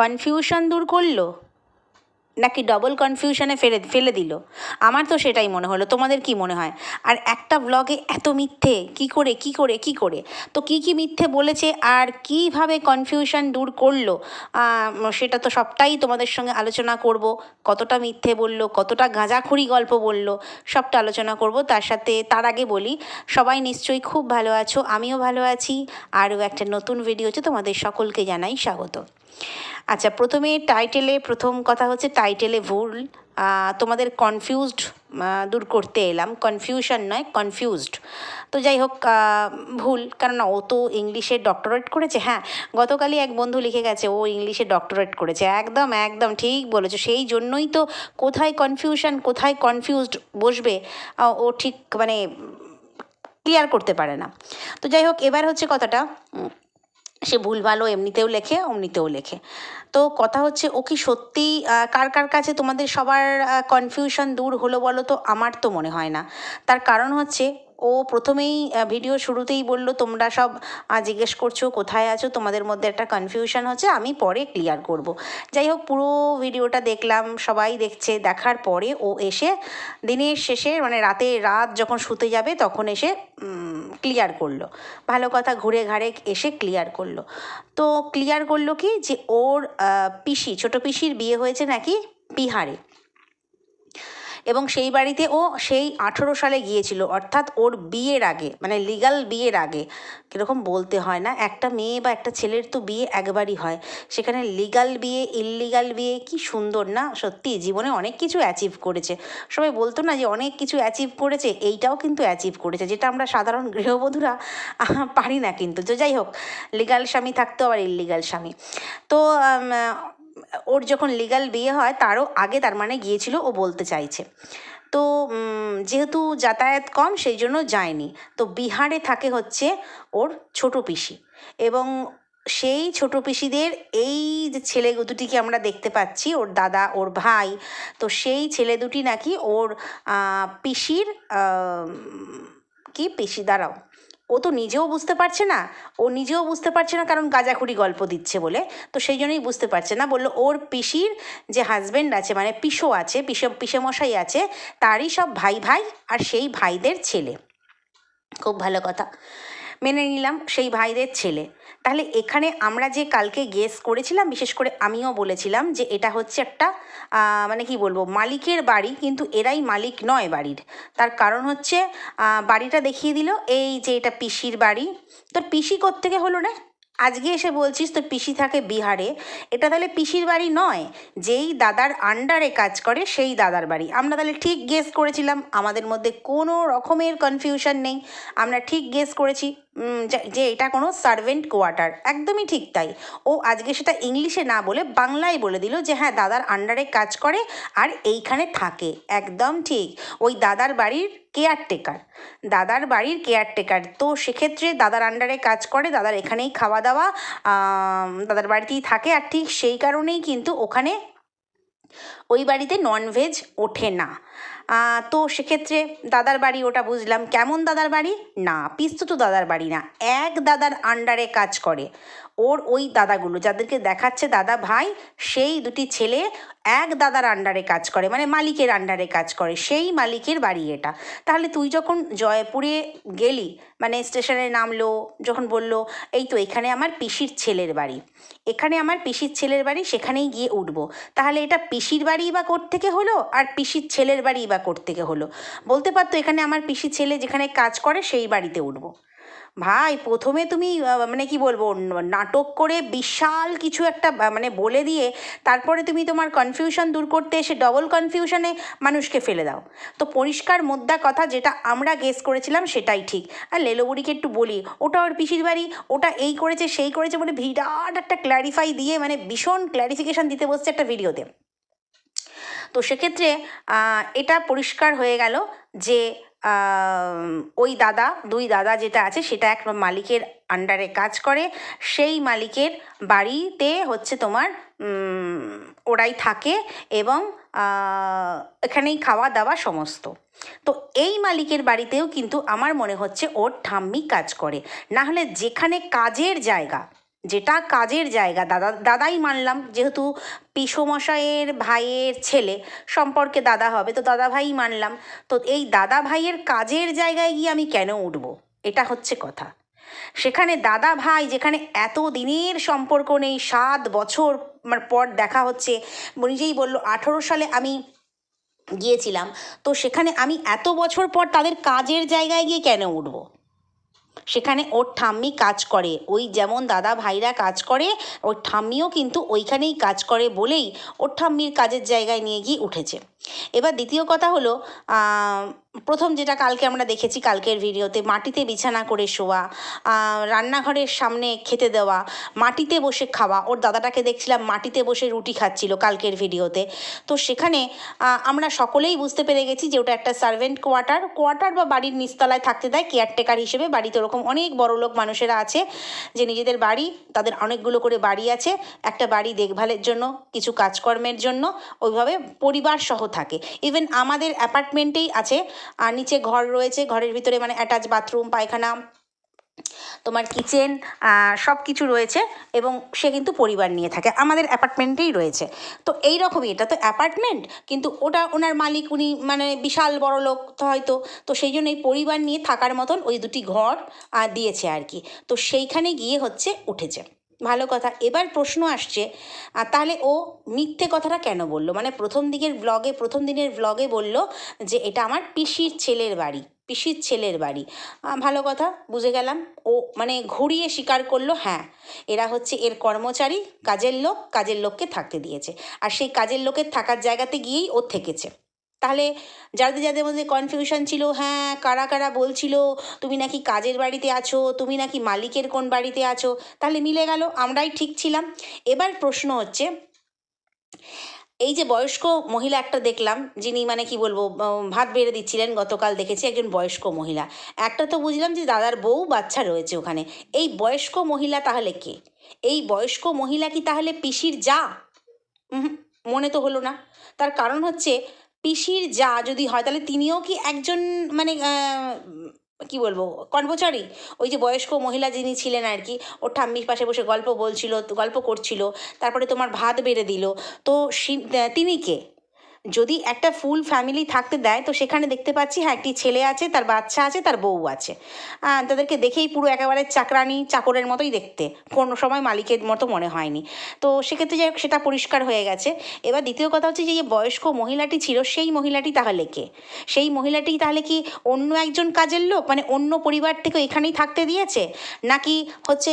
Confusion দূর করল? নাকি ডবল কনফিউশনে ফেলে ফেলে দিল? আমার তো সেটাই মনে হলো, তোমাদের কি মনে হয়? আর একটা ব্লগে এত মিথ্যে, কি করে কি করে কি করে? তো কি কি মিথ্যে বলেছে আর কীভাবে কনফিউশন দূর করল? সেটা তো সবটাই তোমাদের সঙ্গে আলোচনা করব। কতটা মিথ্যে বলল, কতটা গাঁজাখুরি গল্প বলল, সবটা আলোচনা করব। তার সাথে, তার আগে বলি, সবাই নিশ্চয়ই খুব ভালো আছো, আমিও ভালো আছি। আরও একটা নতুন ভিডিও ভিডিওতে তোমাদের সকলকে জানাই স্বাগত। আচ্ছা প্রথমে টাইটেলে প্রথম কথা হচ্ছে টাইটেলে ভুল। তোমাদের কনফিউজড দূর করতে এলাম। কনফিউশন নয় কনফিউজড তো যাই হোক ভুল। কারণ ও তো ইংলিশে ডক্টরেট করেছে। হ্যাঁ গতকালই এক বন্ধু লিখে গেছে, ও ইংলিশে ডক্টরেট করেছে। একদম একদম ঠিক বলেছ। সেই জন্যই তো কোথায় কনফিউশন কোথায় কনফিউজড বসবে ও ঠিক মানে ক্লিয়ার করতে পারে না। তো যাই হোক, এবার হচ্ছে কথাটা। সে ভুল ভালো এমনিতেও লেখে, অমনিতেও লেখে। তো কথা হচ্ছে, ও কি সত্যি কার কার কাছে তোমাদের সবার কনফিউশন দূর হলো বলো তো? আমার তো মনে হয় না। তার কারণ হচ্ছে ও প্রথমেই ভিডিও শুরুতেই বলল, তোমরা সব জিজ্ঞেস করছ, কোথায় আছো? তোমাদের মধ্যে একটা কনফিউশন হচ্ছে, আমি পরে ক্লিয়ার করব। যাই হোক, পুরো ভিডিওটা দেখলাম, সবাই দেখছে, দেখার পরে ও এসে দিনের শেষে মানে রাতে, রাত যখন শুতে যাবে, তখন এসে ক্লিয়ার করল। ভালো কথা, ঘুরে ঘাড়ে এসে ক্লিয়ার করল। তো ক্লিয়ার করল কি? যে ওর পিসি, ছোট পিসির বিয়ে হয়েছে নাকি? বিহারে। এবং সেই বাড়িতে ও সেই আঠেরো সালে গিয়েছিল, অর্থাৎ ওর বিয়ের আগে মানে লিগাল বিয়ের আগে। কীরকম বলতে হয় না, একটা মেয়ে বা একটা ছেলের তো বিয়ে একবারই হয়। সেখানে লিগাল বিয়ে ইললিগাল বিয়ে, কি সুন্দর না? সত্যি, জীবনে অনেক কিছু অ্যাচিভ করেছে। সবাই বলতো না যে অনেক কিছু অ্যাচিভ করেছে, এইটাও কিন্তু অ্যাচিভ করেছে, যেটা আমরা সাধারণ গৃহবধূরা পারি না কিন্তু। তো যাই হোক লিগাল স্বামী থাকতেও আবার ইললিগাল স্বামী। তো ওর যখন লিগাল বিয়ে হয়, তারও আগে তার মানে গিয়েছিল, ও বলতে চাইছে। তো যেহেতু যাতায়াত কম, সেই জন্য যায়নি। তো বিহারে থাকে হচ্ছে ওর ছোট পিসি এবং সেই ছোট পিসিদের এই যে ছেলে দুটিকে আমরা দেখতে পাচ্ছি, ওর দাদা, ওর ভাই, তো সেই ছেলে দুটি নাকি ওর পিসির কি? পিসি, দাঁড়াও। ও তো নিজেও বুঝতে পারছে না। ও নিজেও বুঝতে পারছে না কারণ গাজাখুড়ি গল্প দিচ্ছে বলে। তো সেই জন্যই বুঝতে পারছে না। বলল, ওর পিসির যে হাজব্যান্ড আছে মানে পিসো আছে, পিসে, পিসেমশাই আছে, তারই সব ভাই ভাই আর সেই ভাইদের ছেলে। খুব ভালো কথা। মেনে নিলাম সেই ভাইদের ছেলে। তাহলে এখানে আমরা যে কালকে গেস করেছিলাম, বিশেষ করে আমিও বলেছিলাম যে এটা হচ্ছে একটা মানে কি বলব, মালিকের বাড়ি, কিন্তু এরাই মালিক নয় বাড়ির। তার কারণ হচ্ছে বাড়িটা দেখিয়ে দিল, এই যে এটা পিসির বাড়ি। তোর পিসি কোত্থেকে হলো রে? আজকে এসে বলছিস তোর পিসি থাকে বিহারে। এটা তাহলে পিসির বাড়ি নয়, যেই দাদার আন্ডারে কাজ করে, সেই দাদার বাড়ি। আমরা তাহলে ঠিক গেস করেছিলাম, আমাদের মধ্যে কোনো রকমের কনফিউশন নেই। আমরা ঠিক গেস করেছি। যে- এটা কোনো সার্ভেন্ট কোয়ার্টার একদমই ঠিক তাই। ও আজকে সেটা ইংলিশে না বলে বাংলায় বলে দিল যে হ্যাঁ দাদার আন্ডারে কাজ করে আর এইখানে থাকে। একদম ঠিক। ওই দাদার বাড়ির কেয়ারটেকার দাদার বাড়ির কেয়ারটেকার তো সেক্ষেত্রে দাদার আন্ডারে কাজ করে, দাদার এখানেই খাওয়া দাওয়া দাদার বাড়িতেই থাকে। আর ঠিক সেই কারণেই কিন্তু ওখানে ওই বাড়িতে ননভেজ ওঠে না। তো সেক্ষেত্রে দাদার বাড়ি ওটা বুঝলাম। কেমন দাদার বাড়ি? না পিস্তু তো দাদার বাড়ি না। এক দাদার আন্ডারে কাজ করে। ওর ওই দাদাগুলো, যাদেরকে দেখাচ্ছে দাদা ভাই, সেই দুটি ছেলে এক দাদার আন্ডারে কাজ করে মানে মালিকের আন্ডারে কাজ করে। সেই মালিকের বাড়ি এটা। তাহলে তুই যখন জয়পুরে গেলি মানে স্টেশনে নামলো, যখন বলল, এই তো এখানে আমার পিসির ছেলের বাড়ি। এখানে আমার পিসির ছেলের বাড়ি, সেখানেই গিয়ে উঠবো। তাহলে এটা পিসির বাড়ি বা থেকে হলো আর পিসির ছেলের বাড়ি বা থেকে হলো। বলতে পারতো এখানে আমার পিসির ছেলে যেখানে কাজ করে সেই বাড়িতে উঠবো। ভাই, প্রথমে তুমি মানে কি বলব নাটক করে বিশাল কিছু একটা মানে বলে দিয়ে তারপরে তুমি তোমার কনফিউশন দূর করতে এসে ডবল কনফিউশনে মানুষকে ফেলে দাও। তো পরিষ্কার মোদ্দা কথা যেটা আমরা গেস করেছিলাম সেটাই ঠিক। আর লেলোবুড়িকে একটু বলি, ওটা ওর পিসির বাড়ি, ওটা এই করেছে, সেই করেছে বলে বিরাট একটা ক্ল্যারিফাই দিয়ে মানে ভীষণ ক্ল্যারিফিকেশান দিতে বসছে একটা ভিডিওতে তো সেক্ষেত্রে এটা পরিষ্কার হয়ে গেল যে ওই দাদা, দুই দাদা যেটা আছে সেটা এক মালিকের আন্ডারে কাজ করে। সেই মালিকের বাড়িতে হচ্ছে তোমার ওরাই থাকে এবং এখানেই খাওয়া দাওয়া সমস্ত। তো এই মালিকের বাড়িতেও কিন্তু আমার মনে হচ্ছে ওর ঠাম্মি কাজ করে। না হলে যেখানে কাজের জায়গা যেটা কাজের জায়গা। দাদা, দাদাই মানলাম, যেহেতু পিসমশাইয়ের ভাইয়ের ছেলে, সম্পর্কে দাদা হবে, তো দাদা ভাই মানলাম। তো এই দাদা ভাইয়ের কাজের জায়গায় গিয়ে আমি কেন উঠবো? এটা হচ্ছে কথা। সেখানে দাদা ভাই যেখানে এত দিনের সম্পর্ক নেই, সাত বছর মানে পর দেখা হচ্ছে নিজেই বলল, আঠেরো সালে আমি গিয়েছিলাম, তো সেখানে আমি এত বছর পর তাদের কাজের জায়গায় গিয়ে কেন উঠবো? সেখানে ওর ঠাম্মি কাজ করে। ওই যেমন দাদা ভাইরা কাজ করে, ওর ঠাম্মিও কিন্তু ওইখানেই কাজ করে বলেই ওর ঠাম্মির কাজের জায়গায় নিয়ে গিয়ে উঠেছে। এবার দ্বিতীয় কথা হলো প্রথম যেটা কালকে আমরা দেখেছি, কালকের ভিডিওতে মাটিতে বিছানা করে শোয়া রান্নাঘরের সামনে খেতে দেওয়া, মাটিতে বসে খাওয়া, ওর দাদাটাকে দেখছিলাম মাটিতে বসে রুটি খাচ্ছিল কালকের ভিডিওতে। তো সেখানে আমরা সকলেই বুঝতে পেরে গেছি যে ওটা একটা সার্ভেন্ট কোয়ার্টার কোয়ার্টার বা বাড়ির নিচতলায় থাকতে দেয় কেয়ারটেকার হিসেবে। বাড়িতে ওরকম অনেক বড় লোক মানুষেরা আছে যে নিজেদের বাড়ি, তাদের অনেকগুলো করে বাড়ি আছে, একটা বাড়ি দেখভালের জন্য, কিছু কাজকর্মের জন্য, ওইভাবে পরিবার সহ থাকে। ইভেন আমাদের অ্যাপার্টমেন্টেই আছে আর নিচে ঘর রয়েছে, ঘরের ভিতরে মানে অ্যাটাচ বাথরুম পায়খানা, তোমার কিচেন সব কিছু রয়েছে এবং সে কিন্তু পরিবার নিয়ে থাকে। আমাদের অ্যাপার্টমেন্টেই রয়েছে। তো এই রকমই এটা তো অ্যাপার্টমেন্ট কিন্তু ওটা ওনার মালিক, উনি মানে বিশাল বড় লোক তো হয়তো, তো সেই জন্য এই পরিবার নিয়ে থাকার মতন ওই দুটি ঘর দিয়েছে আর কি। তো সেইখানে গিয়ে হচ্ছে উঠেছে। ভালো কথা। এবার প্রশ্ন আসছে তাহলে ও মিথ্যে কথাটা কেন বলল? মানে প্রথম দিকের ব্লগে প্রথম দিনের ব্লগে বলল যে এটা আমার পিসির ছেলের বাড়ি, পিসির ছেলের বাড়ি। ভালো কথা, বুঝে গেলাম। ও মানে ঘুরিয়ে স্বীকার করল হ্যাঁ এরা হচ্ছে এর কর্মচারী, কাজের লোক, কাজের লোককে থাকতে দিয়েছে। আর সেই কাজের লোকের থাকার জায়গাতে গিয়েই ও থেকেছে। তাহলে যাদের যাদের মধ্যে কনফিউশন ছিল হ্যাঁ কারা কারা বলছিল, তুমি নাকি কাজের বাড়িতে আছো? তুমি নাকি মালিকের কোন বাড়িতে আছো? তাহলে মিলে গেল, আমরাই ঠিক ছিলাম। এবার প্রশ্ন হচ্ছে, এই যে বয়স্ক মহিলা একটা দেখলাম, যিনি মানে কি বলব ভাত বেড়ে দিচ্ছিলেন, গতকাল দেখেছি একজন বয়স্ক মহিলা। একটা তো বুঝলাম যে দাদার বউ বাচ্চা রয়েছে ওখানে। এই বয়স্ক মহিলা তাহলে কে? এই বয়স্ক মহিলা কি তাহলে পিসির যা? মনে তো হলো না। তার কারণ হচ্ছে পিসির যা যদি হয়, তাহলে তিনিও কি একজন মানে কি বলব, কর্মচারী? ওই যে বয়স্ক মহিলা যিনি ছিলেন আর কি, ওর ঠাম্মির পাশে বসে গল্প বলছিল, গল্প করছিল, তারপরে তোমার ভাত বেড়ে দিল। তো তিনি কে? যদি একটা ফুল ফ্যামিলি থাকতে দেয়, তো সেখানে দেখতে পাচ্ছি হ্যাঁ একটি ছেলে আছে, তার বাচ্চা আছে, তার বউ আছে। তাদেরকে দেখেই পুরো একেবারে চাকরানি, চাকরের মতোই দেখতে। কোনো সময় মালিকের মতো মনে হয়নি। তো সেক্ষেত্রে যাই সেটা পরিষ্কার হয়ে গেছে। এবার দ্বিতীয় কথা হচ্ছে যে বয়স্ক মহিলাটি ছিল, সেই মহিলাটি তাহলে কে? সেই মহিলাটি তাহলে কি অন্য একজন কাজের লোক? মানে অন্য পরিবার থেকে এখানেই থাকতে দিয়েছে? নাকি হচ্ছে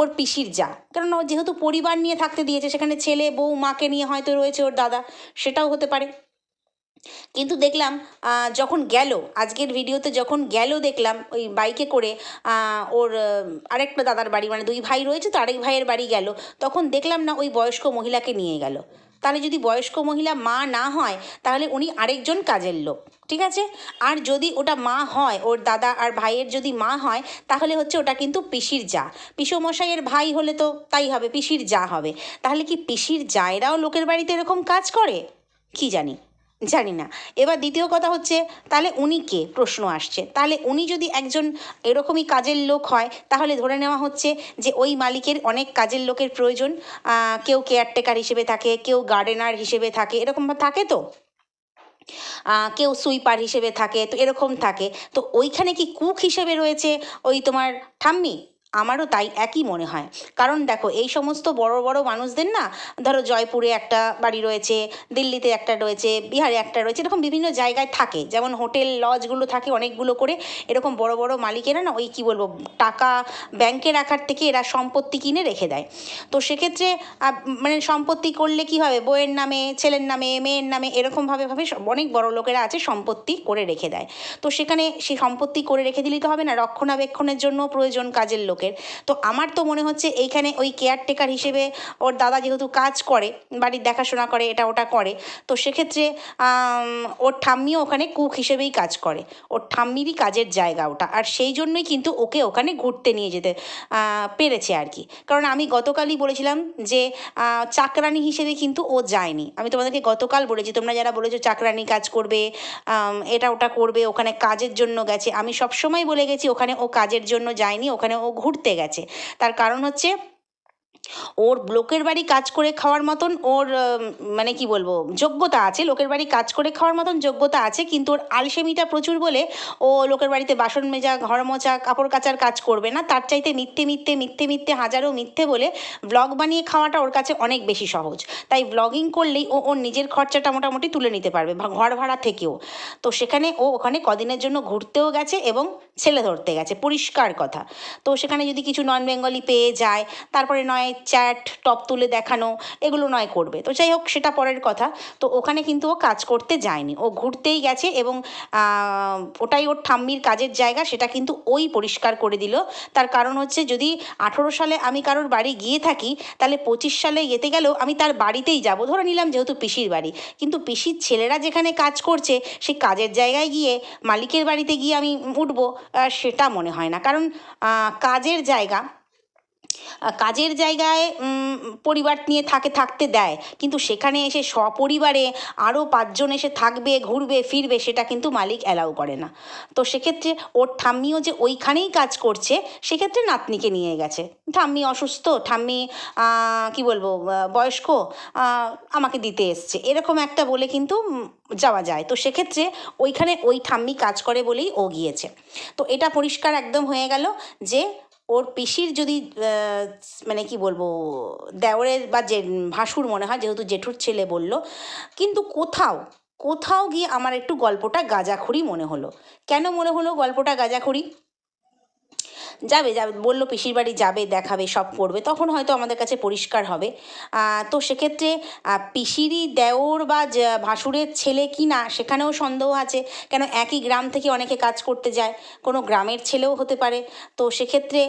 ওর পিসির যা? কারণ ও যেহেতু পরিবার নিয়ে থাকতে দিয়েছে, সেখানে ছেলে, বউ, মাকে নিয়ে হয়তো রয়েছে ওর দাদা, সেটাও হতে পারে। কিন্তু দেখলাম যখন গেল, আজকের ভিডিওতে যখন গেল দেখলাম, ওই বাইকে করে ওর আরেকটা দাদার বাড়ি মানে দুই ভাই রয়েছে তো আরেক ভাইয়ের বাড়ি গেল। তখন দেখলাম না, ওই বয়স্ক মহিলাকে নিয়ে গেল। তাহলে যদি বয়স্ক মহিলা মা না হয়, তাহলে উনি আরেকজন কাজের লোক, ঠিক আছে? আর যদি ওটা মা হয়, ওর দাদা আর ভাইয়ের যদি মা হয়, তাহলে হচ্ছে ওটা কিন্তু পিসির যা। পিসমশাইয়ের ভাই হলে তো তাই হবে, পিসির যা হবে। তাহলে কি পিসির জায়রাও লোকের বাড়িতে এরকম কাজ করে? কি জানি। জানি না এবার দ্বিতীয় কথা হচ্ছে, তাহলে উনি কে? প্রশ্ন আসছে। তাহলে উনি যদি একজন এরকমই কাজের লোক হয়, তাহলে ধরে নেওয়া হচ্ছে যে ওই মালিকের অনেক কাজের লোকের প্রয়োজন। কেউ কেয়ারটেকার হিসেবে থাকে, কেউ গার্ডেনার হিসেবে থাকে, এরকম থাকে তো? কেউ সুইপার হিসেবে থাকে, তো এরকম থাকে। তো ওইখানে কি কুক হিসেবে রয়েছে ওই তোমার ঠাম্মি? আমারও তাই একই মনে হয়। কারণ দেখো, এই সমস্ত বড় বড় মানুষদের না, ধরো জয়পুরে একটা বাড়ি রয়েছে, দিল্লিতে একটা রয়েছে, বিহারে একটা রয়েছে, এরকম বিভিন্ন জায়গায় থাকে। যেমন হোটেল, লজগুলো থাকে অনেকগুলো করে, এরকম বড় বড় মালিকেরা না ওই কী বলব, টাকা ব্যাংকে রাখার থেকে এরা সম্পত্তি কিনে রেখে দেয়। তো সেক্ষেত্রে মানে সম্পত্তি করলে কি হবে? বইয়ের নামে, ছেলের নামে, মেয়ের নামে এরকমভাবে ভাবে অনেক বড় লোকেরা আছে সম্পত্তি করে রেখে দেয়। তো সেখানে সেই সম্পত্তি করে রেখে দিলেই তো হবে না। রক্ষণাবেক্ষণের জন্য প্রয়োজন কাজের লোকের। তো আমার তো মনে হচ্ছে এইখানে ওই কেয়ারটেকার হিসেবে ওর দাদা যেহেতু কাজ করে, বাড়ির দেখাশোনা করে, এটা ওটা করে, তো সেক্ষেত্রে ওর ঠাম্মিও ওখানে কুক হিসেবেই কাজ করে। ওর ঠাম্মিরই কাজের জায়গা ওটা। আর সেই জন্যই কিন্তু ওকে ওখানে ঘুরতে নিয়ে যেতে পেরেছে আর কি। কারণ আমি গতকালই বলেছিলাম যে চাকরানি হিসেবে কিন্তু ও যায়নি। আমি তোমাদেরকে গতকাল বলেছি, তোমরা যারা বলেছ চাকরানি কাজ করবে এটা ওটা করবে, ওখানে কাজের জন্য গেছে, আমি সবসময় বলে গেছি, ওখানে ও কাজের জন্য যায়নি, ওখানে ও ঘুরতে গেছে। তার কারণ হচ্ছে ওর লোকের বাড়ি কাজ করে খাওয়ার মতন ওর মানে কি বলব, যোগ্যতা আছে, লোকের বাড়ি কাজ করে খাওয়ার মতন যোগ্যতা আছে, কিন্তু ওর আলসেমিটা প্রচুর বলে ও লোকের বাড়িতে বাসন মেজা, ঘর মোচা কাপড় কাচার কাজ করবে না। তার চাইতে মিথ্যে মিথ্যে মিথ্যে মিথ্যে, হাজারো মিথ্যে বলে ব্লগ বানিয়ে খাওয়াটা ওর কাছে অনেক বেশি সহজ। তাই ব্লগিং করলেই ও ওর নিজের খরচাটা মোটামুটি তুলে নিতে পারবে, ঘর ভাড়া থেকেও। তো সেখানে ও ওখানে কদিনের জন্য ঘুরতেও গেছে এবং ছেলে ধরতে গেছে, পরিষ্কার কথা। তো সেখানে যদি কিছু নন বেঙ্গলি পেয়ে যায়, তারপরে নয় চ্যাট টপ তুলে দেখানো, এগুলো নয় করবে। তো যাই হোক, সেটা পরের কথা। তো ওখানে কিন্তু ও কাজ করতে যায়নি। ও ঘুরতেই গেছে এবং ওটাই ওর ঠাম্মির কাজের জায়গা, সেটা কিন্তু ওই পরিষ্কার করে দিল। তার কারণ হচ্ছে যদি আঠেরো সালে আমি কারোর বাড়ি গিয়ে থাকি, তাহলে পঁচিশ সালে যেতে গেলেও আমি তার বাড়িতেই যাব। ধরে নিলাম যেহেতু পিসির বাড়ি। কিন্তু পিসির ছেলেরা যেখানে কাজ করছে সেই কাজের জায়গায় গিয়ে মালিকের বাড়িতে গিয়ে আমি উঠবো। সেটা মনে হয় না। কারণ কাজের জায়গা কাজের জায়গায় পরিবার নিয়ে থাকে, থাকতে দেয়। কিন্তু সেখানে এসে সপরিবারে আরও পাঁচজন এসে থাকবে, ঘুরবে, ফিরবে, সেটা কিন্তু মালিক অ্যালাউ করে না। তো সেক্ষেত্রে ওর ঠাম্মিও যে ওইখানেই কাজ করছে, সেক্ষেত্রে নাতনিকে নিয়ে গেছে। ঠাম্মি অসুস্থ, ঠাম্মি কি বলব বয়স্ক আমাকে দিতে এসছে। এরকম একটা বলে কিন্তু যাওয়া যায়। তো সেক্ষেত্রে ওইখানে ওই ঠাম্মি কাজ করে বলেই ও গিয়েছে। তো এটা পরিষ্কার একদম হয়ে গেল যে ওর পিসির যদি মানে কি বলব, দেওরের বা যে ভাসুর মনে হয়, যেহেতু জেঠুর ছেলে বলল, কিন্তু কোথাও কোথাও গিয়ে আমার একটু গল্পটা গাঁজাখুরি মনে হলো। কেন মনে হলো গল্পটা গাঁজাখুরি? যাবে যাবে, বলল পিসির বাড়ি যাবে, দেখাবে, সব করবে, তখন হয়তো আমাদের কাছে পরিষ্কার হবে। তো সেক্ষেত্রে পিসিরই দেওর বা ভাসুরের ছেলে কি না, সেখানেও সন্দেহ আছে, কেন একই গ্রাম থেকে অনেকে কাজ করতে যায়, কোনো গ্রামের ছেলেও হতে পারে, তো সেক্ষেত্রে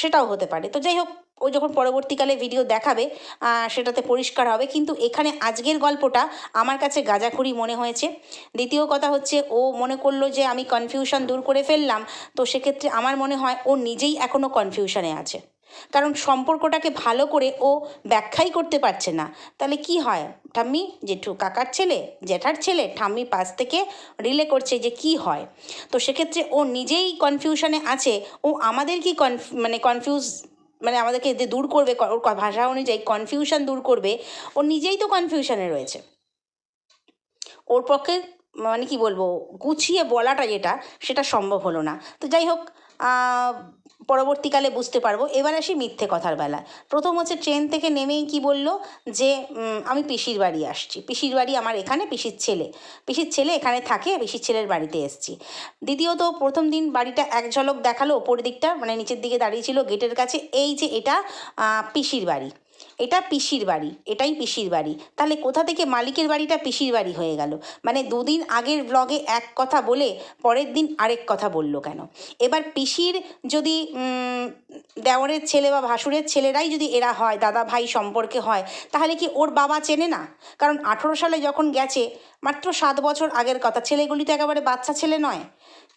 সেটাও হতে পারে। তো যাই হোক ও যখন পরবর্তীকালে ভিডিও দেখাবে সেটাতে পরিষ্কার হবে। কিন্তু এখানে আজকের গল্পটা আমার কাছে গাঁজাখুরি মনে হয়েছে। দ্বিতীয় কথা হচ্ছে, ও মনে করল যে আমি কনফিউশন দূর করে ফেললাম, তো সেক্ষেত্রে আমার মনে হয় ও নিজেই এখনও কনফিউশনে আছে। কারণ সম্পর্কটাকে ভালো করে ও ব্যাখ্যাই করতে পারছে না। তাহলে কি হয়? ঠাম্মি, জেঠু কাকার ছেলে জ্যাঠার ছেলে, ঠাম্মি পাশ থেকে রিলে করছে যে কি হয়? তো সেক্ষেত্রে ও নিজেই কনফিউশনে আছে। ও আমাদের কি কনফ মানে কনফিউজ মানে আমাদেরকে যে দূর করবে ওর ভাষা অনুযায়ী কনফিউশন দূর করবে ও নিজেই তো কনফিউশনে রয়েছে। ওর পক্ষে মানে কি বলব, গুছিয়ে বলাটা যেটা, সেটা সম্ভব হলো না। তো যাই হোক পরবর্তীকালে বুঝতে পারব। এবার আসি মিথ্যে কথার বেলা। প্রথম হচ্ছে ট্রেন থেকে নেমেই কি বলল? যে আমি পিসির বাড়ি আসছি। পিসির বাড়ি আমার এখানে, পিসির ছেলে। পিসির ছেলে এখানে থাকে, পিসির ছেলের বাড়িতে এসছি। দ্বিতীয়ত, প্রথম দিন বাড়িটা এক ঝলক দেখাল, ওপর দিকটা মানে নিচের দিকে দাঁড়িয়েছিল গেটের কাছে। এই যে এটা পিসির বাড়ি। এটা পিসির বাড়ি, এটাই পিসির বাড়ি। তাহলে কোথা থেকে মালিকের বাড়িটা পিসির বাড়ি হয়ে গেল? মানে দুদিন আগের ব্লগে এক কথা বলে পরের দিন আরেক কথা বলল কেন? এবার পিসির যদি দেওয়ারের ছেলে বা ভাসুরের ছেলেরাই যদি এরা হয়, দাদা ভাই সম্পর্কে হয়, তাহলে কি ওর বাবা চেনে না? কারণ আঠেরো সালে যখন গেছে, মাত্র সাত বছর আগের কথা, ছেলেগুলি তো একেবারে বাচ্চা ছেলে নয়।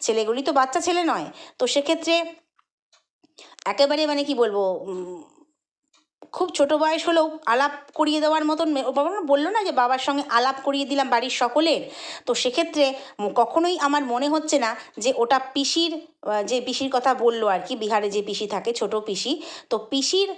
ছেলেগুলি তো বাচ্চা ছেলে নয়। তো সেক্ষেত্রে একেবারে মানে কি বলব খুব ছোট বয়স হলেও আলাপ করিয়ে দেওয়ার মতন বাবা বলল না যে বাবার সঙ্গে আলাপ করিয়ে দিলাম বাড়ির সকলের? তো সেক্ষেত্রে কখনোই আমার মনে হচ্ছে না যে ওটা পিসির যে পিসির কথা বলল আর কি, বিহারে যে পিসি থাকে, ছোট পিসি, তো পিসির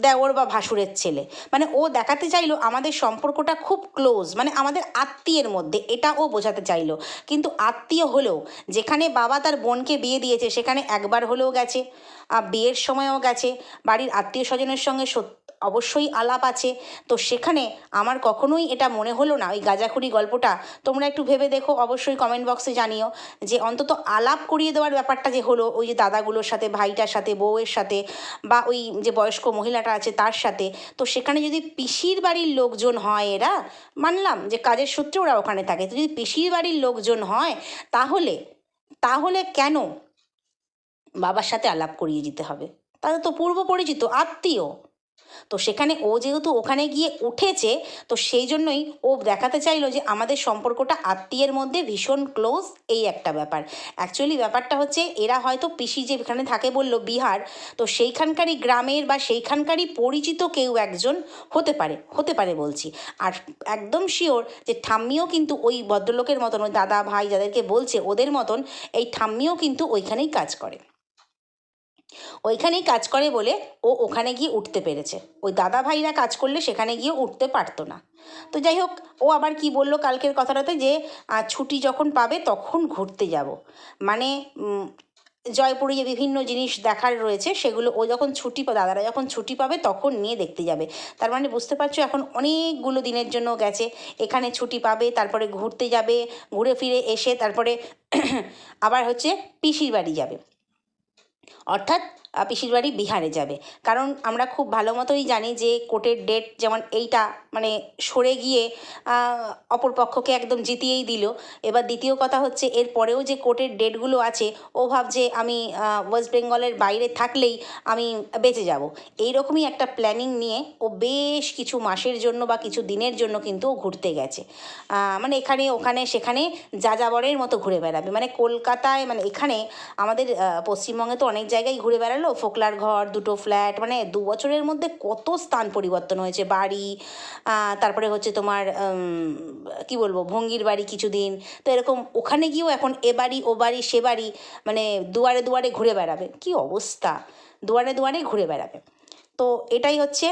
দেওর বা ভাসুরের ছেলে। মানে ও দেখাতে চাইলো আমাদের সম্পর্কটা খুব ক্লোজ মানে আমাদের আত্মীয়ের মধ্যে, এটা ও বোঝাতে চাইলো। কিন্তু আত্মীয় হলেও, যেখানে বাবা তার বোনকে বিয়ে দিয়েছে, সেখানে একবার হলেও গেছে বিয়ের সময়ও গেছে, বাড়ির আত্মীয় স্বজনের সঙ্গে সত- অবশ্যই আলাপ আছে। তো সেখানে আমার কখনোই এটা মনে হলো না, ওই গাজাখুরি গল্পটা। তোমরা একটু ভেবে দেখো, অবশ্যই কমেন্ট বক্সে জানিও যে অন্তত আলাপ করিয়ে দেওয়ার ব্যাপারটা যে হলো, ওই যে দাদাগুলোর সাথে, ভাইটার সাথে, বউয়ের সাথে বা ওই যে বয়স্ক মহিলাটা আছে তার সাথে, তো সেখানে যদি পিসির বাড়ির লোকজন হয় এরা, মানলাম যে কাজের সূত্রে ওরা ওখানে থাকে। তো যদি পিসির বাড়ির লোকজন হয়, তাহলে তাহলে কেন বাবার সাথে আলাপ করিয়ে দিতে হবে? তাদের তো পূর্ব পরিচিত আত্মীয়। তো সেখানে ও যেহেতু ওখানে গিয়ে উঠেছে, তো সেই জন্যই ও দেখাতে চাইলো যে আমাদের সম্পর্কটা আত্মীয়ের মধ্যে ভীষণ ক্লোজ এই একটা ব্যাপার। অ্যাকচুয়ালি ব্যাপারটা হচ্ছে এরা হয়তো পিসি যে এখানে থাকে বলল বিহার, তো সেইখানকারই গ্রামের বা সেইখানকারই পরিচিত কেউ একজন হতে পারে হতে পারে বলছি। আর একদম শিওর যে ঠাম্মিও কিন্তু ওই ভদ্রলোকের মতন, ওই দাদা ভাই যাদেরকে বলছে ওদের মতন, এই ঠাম্মিও কিন্তু ওইখানেই কাজ করে। ওইখানেই কাজ করে বলে ও ওখানে গিয়ে উঠতে পেরেছে। ওই দাদা ভাইরা কাজ করলে সেখানে গিয়ে উঠতে পারতো না। তো যাই হোক, ও আবার কি বলল কালকের কথাটাতে যে ছুটি যখন পাবে তখন ঘুরতে যাব। মানে জয়পুরে যে বিভিন্ন জিনিস দেখার রয়েছে সেগুলো ও যখন ছুটি দাদারা যখন ছুটি পাবে তখন নিয়ে দেখতে যাবে। তার মানে বুঝতে পারছ এখন অনেকগুলো দিনের জন্য গেছে। এখানে ছুটি পাবে, তারপরে ঘুরতে যাবে, ঘুরে ফিরে এসে তারপরে আবার হচ্ছে পিসির বাড়ি যাবে। অর্থাৎ পিসির বাড়ি বিহারে যাবে। কারণ আমরা খুব ভালো মতোই জানি যে কোর্টের ডেট যেমন এইটা মানে সরে গিয়ে অপরপক্ষকে একদম জিতিয়েই দিল। এবার দ্বিতীয় কথা হচ্ছে, এর পরেও যে কোর্টের ডেটগুলো আছে, ও ভাবছে আমি ওয়েস্ট বেঙ্গলের বাইরে থাকলেই আমি বেঁচে যাব। এই রকমই একটা প্ল্যানিং নিয়ে ও বেশ কিছু মাসের জন্য বা কিছু দিনের জন্য কিন্তু ও ঘুরতে গেছে। মানে এখানে, ওখানে, সেখানে যাযাবরের মতো ঘুরে বেড়াবে। মানে কলকাতায় মানে এখানে আমাদের পশ্চিমবঙ্গে তো অনেক জায়গায় ঘুরে বেড়ালো ফোকলার ঘর, দুটো ফ্ল্যাট মানে দু বছরের মধ্যে কত স্থান পরিবর্তন হয়েছে। বাড়ি তারপরে হচ্ছে তোমার কি বলব, ভঙ্গির বাড়ি কিছুদিন। তো এরকম ওখানে গিয়েও এখন এ বাড়ি, ও বাড়ি, সে বাড়ি মানে দুয়ারে দুয়ারে ঘুরে বেড়াবে। কি অবস্থা? দুয়ারে দুয়ারে ঘুরে বেড়াবে। তো এটাই হচ্ছে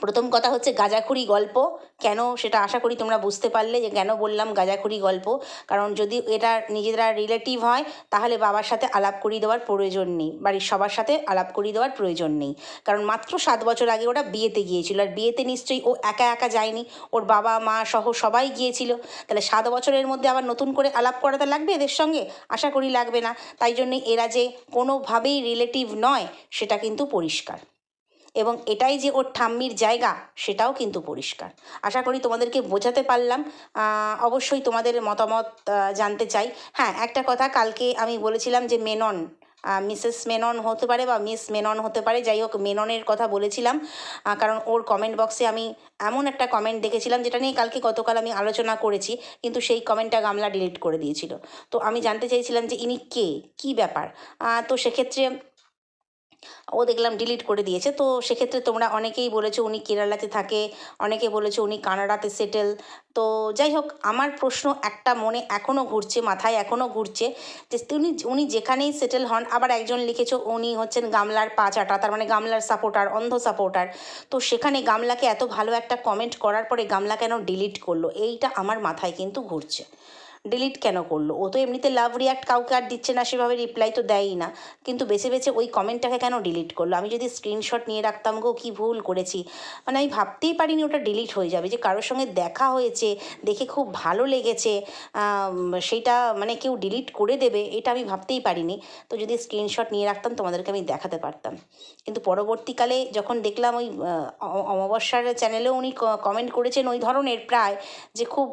প্রথম কথা হচ্ছে গাঁজাখুরি গল্প। কেন সেটা আশা করি তোমরা বুঝতে পারলে যে কেন বললাম গাঁজাখুরি গল্প? কারণ যদি এটা নিজেরা রিলেটিভ হয়, তাহলে বাবার সাথে আলাপ করিয়ে দেওয়ার প্রয়োজন নেই। বাড়ির সবার সাথে আলাপ করিয়ে দেওয়ার প্রয়োজন নেই। কারণ মাত্র সাত বছর আগে ওরা বিয়েতে গিয়েছিল। আর বিয়েতে নিশ্চয়ই ও একা একা যায়নি। ওর বাবা, মা সহ সবাই গিয়েছিল। তাহলে সাত বছরের মধ্যে আবার নতুন করে আলাপ করাতে লাগবে এদের সঙ্গে? আশা করি লাগবে না। তাই জন্যই এরা যে কোনোভাবেই রিলেটিভ নয়, সেটা কিন্তু পরিষ্কার। এবং এটাই যে ওর ঠাম্মির জায়গা, সেটাও কিন্তু পরিষ্কার। আশা করি তোমাদেরকে বোঝাতে পারলাম। অবশ্যই তোমাদের মতামত জানতে চাই। হ্যাঁ একটা কথা কালকে আমি বলেছিলাম যে মেনন মিসেস মেনন হতে পারে বা মিস মেনন হতে পারে, যাই হোক মেননের কথা বলেছিলাম। কারণ ওর কমেন্ট বক্সে আমি এমন একটা কমেন্ট দেখেছিলাম যেটা নিয়ে কালকে গতকাল আমি আলোচনা করেছি, কিন্তু সেই কমেন্টটা গামলা ডিলিট করে দিয়েছিল। তো আমি জানতে চাইছিলাম যে ইনি কে? কী ব্যাপার? তো সেক্ষেত্রে ও দেখলাম ডিলিট করে দিয়েছে। তো সেক্ষেত্রে তোমরা অনেকেই বলেছ উনি কেরালাতে থাকে, অনেকে বলেছ উনি কানাডাতে সেটেল তো যাই হোক, আমার প্রশ্ন একটা মনে এখনও ঘুরছে, মাথায় এখনও ঘুরছে যে উনি উনি যেখানেই সেটেল হন, আবার একজন লিখেছো উনি হচ্ছেন গামলার পা চাটা, তার মানে গামলার সাপোর্টার অন্ধ সাপোর্টার তো সেখানে গামলাকে এত ভালো একটা কমেন্ট করার পরে গামলা কেন ডিলিট করল? এইটা আমার মাথায় কিন্তু ঘুরছে। ডিলিট কেন করল? ও তো এমনিতে লাভ রিয়াক্ট কাউকে আর দিচ্ছে না, সেভাবে রিপ্লাই তো দেয়ই না। কিন্তু বেছে বেছে ওই কমেন্টটাকে কেন ডিলিট করল? আমি যদি স্ক্রিনশট নিয়ে রাখতাম গো, কী ভুল করেছি? মানে আমি ভাবতেই পারিনি ওটা ডিলিট হয়ে যাবে, যে কারোর সঙ্গে দেখা হয়েছে, দেখে খুব ভালো লেগেছে সেইটা মানে কেউ ডিলিট করে দেবে, এটা আমি ভাবতেই পারিনি। তো যদি স্ক্রিনশট নিয়ে রাখতাম, তোমাদেরকে আমি দেখাতে পারতাম। কিন্তু পরবর্তীকালে যখন দেখলাম ওই অমাবস্যার চ্যানেলেও উনি কমেন্ট করেছেন ওই ধরনের প্রায়, যে খুব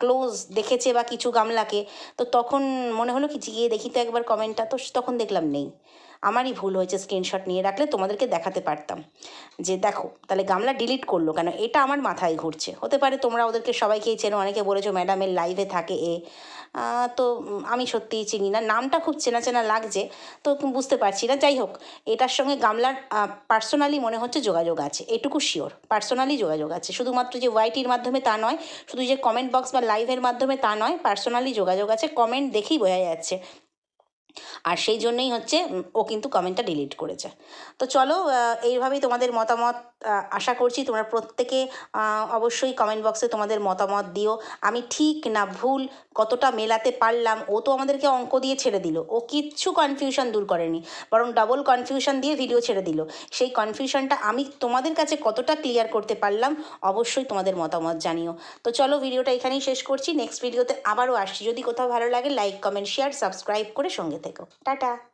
ক্লোজ দেখেছে বা কিছু গামলাকে, তো তখন মনে হলো কি গিয়ে দেখি তো একবার কমেন্টটা তো তখন দেখলাম নেই। আমারই ভুল হয়েছে স্ক্রিনশট নিয়ে রাখলে তোমাদেরকে দেখাতে পারতাম। যে দেখো, তাহলে গামলা ডিলিট করল কেন? এটা আমার মাথায় ঘুরছে। হতে পারে তোমরা ওদেরকে সবাইকেই চেনো, অনেকে বলেছ ম্যাডামের লাইভে থাকে এ। তো আমি সত্যিই চিনি না। নামটা খুব চেনা চেনা লাগছে, তো বুঝতে পারছি না। যাই হোক, এটার সঙ্গে গামলার পার্সোনালি মনে হচ্ছে যোগাযোগ আছে। এটুকু শিওর পার্সোনালি যোগাযোগ আছে। শুধুমাত্র যে ওয়াইটির মাধ্যমে তা নয়, শুধু যে কমেন্ট বক্স বা লাইভের মাধ্যমে তা নয় পার্সোনালি যোগাযোগ আছে। কমেন্ট দেখেই বোঝা যাচ্ছে আর সেই জন্যই হচ্ছে ও কিন্তু কমেন্টটা ডিলিট করেছে। তো চলো এইভাবেই তোমাদের মতামত আশা করছি তোমরা প্রত্যেকে অবশ্যই কমেন্ট বক্সে তোমাদের মতামত দিও। আমি ঠিক না ভুল, কতটা মেলাতে পারলাম, ও তো আমাদেরকে অঙ্ক দিয়ে ছেড়ে দিল। ও কিচ্ছু কনফিউশন দূর করেনি, বরং ডাবল কনফিউশন দিয়ে ভিডিও ছেড়ে দিল। সেই কনফিউশনটা আমি তোমাদের কাছে কতটা ক্লিয়ার করতে পারলাম, অবশ্যই তোমাদের মতামত জানিও। তো চলো ভিডিওটা এখানেই শেষ করছি। নেক্সট ভিডিওতে আবারও আসছি। যদি কোথাও ভালো লাগে লাইক কমেন্ট শেয়ার সাবস্ক্রাইব করে সঙ্গে থেকো। টাটা।